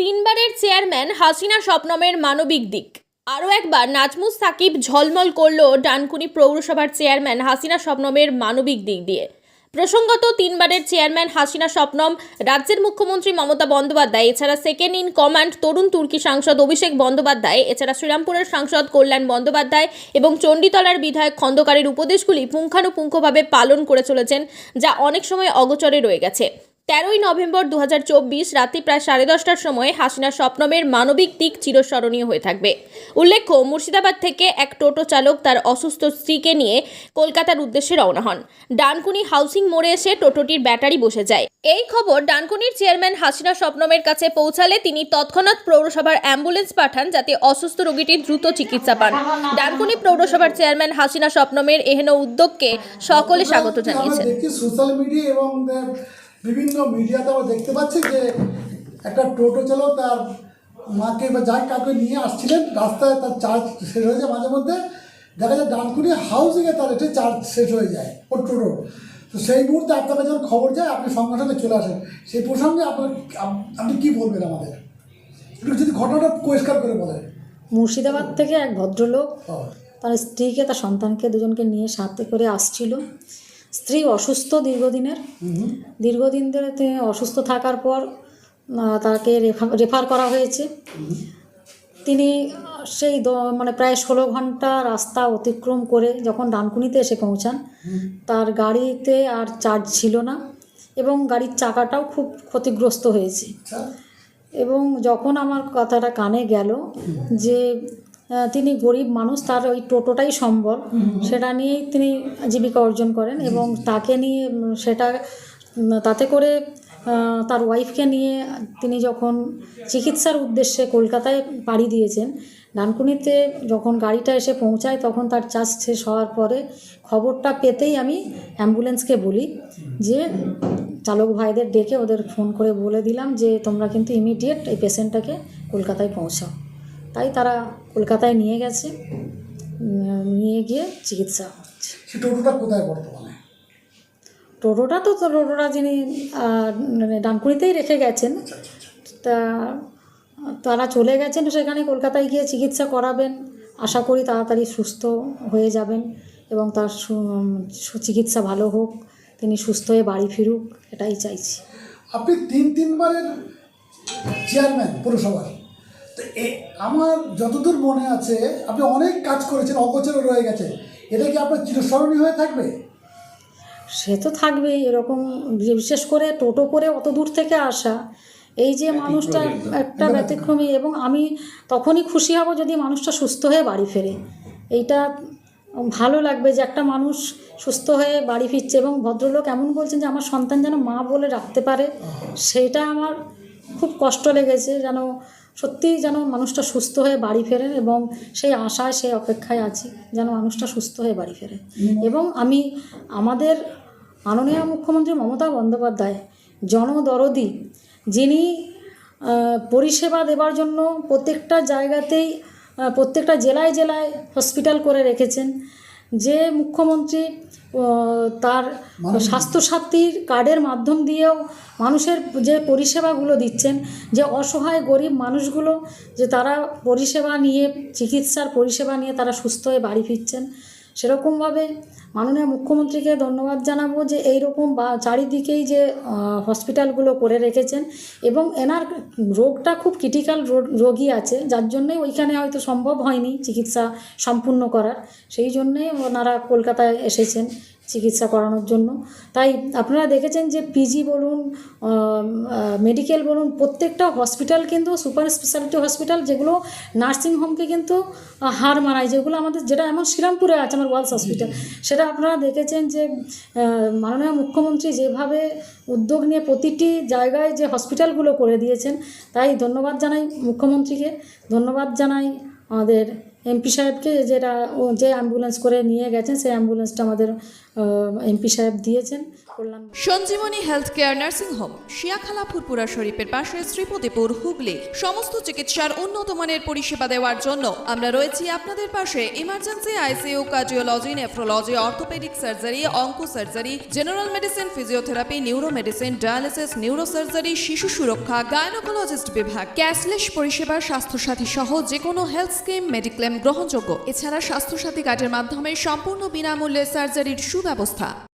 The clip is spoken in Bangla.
তিনবারের চেয়ারম্যান হাসিনা স্বপ্নমের মানবিক দিক। আরও একবার নাজমুস সাকিব ঝলমল করল ডানকুনি পৌরসভার চেয়ারম্যান হাসিনা স্বপ্নমের মানবিক দিক দিয়ে। প্রসঙ্গত, তিনবারের চেয়ারম্যান হাসিনা স্বপ্নম, রাজ্যের মুখ্যমন্ত্রী মমতা বন্দ্যোপাধ্যায়, এছাড়া সেকেন্ড ইন কমান্ড তরুণ তুর্কি সাংসদ অভিষেক বন্দ্যোপাধ্যায়, এছাড়া শ্রীরামপুরের সাংসদ কল্যাণ বন্দ্যোপাধ্যায় এবং চণ্ডীতলার বিধায়ক খন্দকারের উপদেশগুলি পুঙ্খানুপুঙ্খভাবে পালন করে চলেছেন, যা অনেক সময় অগোচরে রয়ে গেছে। তেরোই নভেম্বর দু রাতে প্রায় সাড়ে দশটার সময় হাসিনা স্বপ্নমের মানবিক দিক চিরস্মরণীয় হয়ে থাকবে। উল্লেখ্য, মুর্শিদাবাদ থেকে এক টোটো চালক তার অসুস্থ স্ত্রীকে নিয়ে কলকাতার উদ্দেশ্যে রওনা হন। ডানকুনি হাউসিং মোড়ে এসে টোটোটির ব্যাটারি বসে যায়। এই খবর ডানকুনির চেয়ারম্যান হাসিনা স্বপ্নমের কাছে পৌঁছালে তিনি তৎক্ষণাৎ পৌরসভার অ্যাম্বুলেন্স পাঠান যাতে অসুস্থ রোগীটির দ্রুত চিকিৎসা পান। ডানকুনি পৌরসভার চেয়ারম্যান হাসিনা স্বপ্নমের এহেন উদ্যোগকে সকলে স্বাগত জানিয়েছেন। বিভিন্ন মিডিয়াতে আমরা দেখতে পাচ্ছি যে একটা টোটো চালক তার মাকে বা যাই কাউকে নিয়ে আসছিলেন রাস্তায় তার চার্জ শেষ হয়ে যায় মাঝে মধ্যে। দেখা যায় ডানকুনি হাউসিংয়ে তার একটি চার্জ শেষ হয়ে যায় ওর টোটো। তো সেই মুহূর্তে আপনার কাছে যখন খবর যায় আপনি সঙ্গে সঙ্গে চলে আসেন। সেই প্রসঙ্গে আপনার আপনি কী বলবেন আমাদের? একটু যদি ঘটনাটা পরিষ্কার করে বলেন। মুর্শিদাবাদ থেকে এক ভদ্রলোক ও, তার স্ত্রীকে তার সন্তানকে দুজনকে নিয়ে সাথে করে আসছিল। স্ত্রী অসুস্থ দীর্ঘদিনের। দীর্ঘদিন ধরে অসুস্থ থাকার পর তাকে রেফা- রেফার করা হয়েছে। তিনি সেই দ- মানে প্রায় ষোলো ঘণ্টা রাস্তা অতিক্রম করে যখন ডানকুনিতে এসে পৌঁছান তার গাড়িতে আর চার্জ ছিল না এবং গাড়ির চাকাটাও খুব ক্ষতিগ্রস্ত হয়েছে। আচ্ছা। এবং যখন আমার কথাটা কানে গেল যে তিনি গরিব মানুষ তার ওই টোটোটাই সম্বল। সেটা নিয়েই তিনি জীবিকা অর্জন করেন এবং তাকে নিয়ে সেটা তাতে করে তার ওয়াইফকে নিয়ে তিনি যখন চিকিৎসার উদ্দেশ্যে কলকাতায় পাড়ি দিয়েছেন ডানকুনিতে যখন গাড়িটা এসে পৌঁছায় তখন তার চার্জ শেষ হওয়ার পরে খবরটা পেতেই আমি অ্যাম্বুলেন্সকে বলি যে চালক ভাইদের ডেকে ওদের ফোন করে বলে দিলাম যে তোমরা কিন্তু ইমিডিয়েট এই পেশেন্টটাকে কলকাতায় পৌঁছাও। তাই তারা কলকাতায় নিয়ে গেছে নিয়ে গিয়ে চিকিৎসা হচ্ছে। টোটোটা কোথায় বর্তমানে? টোটোটা তো টোটোটা যিনি মানে ডানকুনিতেই রেখে গেছেন তা তারা চলে গেছেন সেখানে কলকাতায় গিয়ে চিকিৎসা করাবেন। আশা করি তাড়াতাড়ি সুস্থ হয়ে যাবেন এবং তার চিকিৎসা ভালো হোক তিনি সুস্থ হয়ে বাড়ি ফিরুক এটাই চাইছি। আপনি তিন তিনবারের চেয়ারম্যান পৌরসভার। তো এ আমার যতদূর মনে আছে আপনি অনেক কাজ করেছেন অগোচরে রয়ে গেছে। এটা কি আপনার চিরস্মরণীয় হয়ে থাকবে? সে তো থাকবেই এরকম বিশেষ করে টোটো করে অত দূর থেকে আসা এই যে মানুষটা একটা ব্যতিক্রমী এবং আমি তখনই খুশি হব যদি মানুষটা সুস্থ হয়ে বাড়ি ফেরে। এইটা ভালো লাগবে যে একটা মানুষ সুস্থ হয়ে বাড়ি ফিরছে এবং ভদ্রলোক এমন বলছেন যে আমার সন্তান যেন মা বলে রাখতে পারে। সেটা আমার খুব কষ্ট লেগেছে যেন সত্যিই যেন মানুষটা সুস্থ হয়ে বাড়ি ফেরেন এবং সেই আশায়, সেই অপেক্ষায় আছি যেন মানুষটা সুস্থ হয়ে বাড়ি ফেরে। এবং আমি আমাদের মাননীয় মুখ্যমন্ত্রী মমতা বন্দ্যোপাধ্যায় জনদরদি, যিনি পরিষেবা দেওয়ার জন্য প্রত্যেকটা জায়গাতেই প্রত্যেকটা জেলায় জেলায় হসপিটাল করে রেখেছেন। যে মুখ্যমন্ত্রী তার স্বাস্থ্যসাথীর কার্ডের মাধ্যম দিয়েও মানুষের যে পরিষেবাগুলো দিচ্ছেন যে অসহায় গরিব মানুষগুলো যে তারা পরিষেবা নিয়ে চিকিৎসার পরিষেবা নিয়ে তারা সুস্থ হয়ে বাড়ি ফিরছেন সেরকমভাবে মাননীয় মুখ্যমন্ত্রীকে ধন্যবাদ জানাব যে এইরকম বা চারিদিকেই যে হসপিটালগুলো করে রেখেছেন এবং এনার রোগটা খুব ক্রিটিক্যাল রোগী আছে, যার জন্যে ওইখানে হয়তো সম্ভব হয়নি চিকিৎসা সম্পূর্ণ করার। সেই জন্যে ওনারা কলকাতায় এসেছেন। চিকিৎসা করানোর জন্য। তাই আপনারা দেখেছেন যে পিজি বলুন মেডিকেল বলুন প্রত্যেকটা হসপিটাল কিন্তু সুপার স্পেশালিটি হসপিটাল যেগুলো নার্সিংহোমকে কিন্তু হার মানায়। যেগুলো আমাদের যেটা এমন শ্রীরামপুরে আছে আমার ওয়ালস হসপিটাল সেটা আপনারা দেখেছেন যে মাননীয় মুখ্যমন্ত্রী যেভাবে উদ্যোগ নিয়ে প্রতিটি জায়গায় যে হসপিটালগুলো করে দিয়েছেন তাই ধন্যবাদ জানাই মুখ্যমন্ত্রীকে। ধন্যবাদ জানাই আমাদের এমপি সাহেবকে যেটা যে অ্যাম্বুলেন্স করে নিয়ে গেছেন, সেই অ্যাম্বুলেন্সটা আমাদের এমপি সাহেব দিয়েছেন। Sanjeevani health care nursing home, Shiakhala Furfura শরীফের পাশে শ্রীপতিপুর, হুগলি। সমস্ত চিকিৎসার উন্নত মানের পরিষেবা দেওয়ার জন্য আমরা রয়েছি আপনাদের পাশে। Emergency ICU cardiology nephrology orthopaedic surgery onco surgery general medicine physiotherapy neuro medicine dialysis neuro surgery শিশু সুরক্ষা গায়নোকোলজিস্ট বিভাগ। ক্যাশলেস পরিষেবা, স্বাস্থ্যসাথী সহ যে কোনো হেলথ স্কিম মেডিক্লেম গ্রহণযোগ্য। এছাড়া স্বাস্থ্যসাথী কার্ডের মাধ্যমে সম্পূর্ণ বিনামূল্যে সার্জারির সুব্যবস্থা।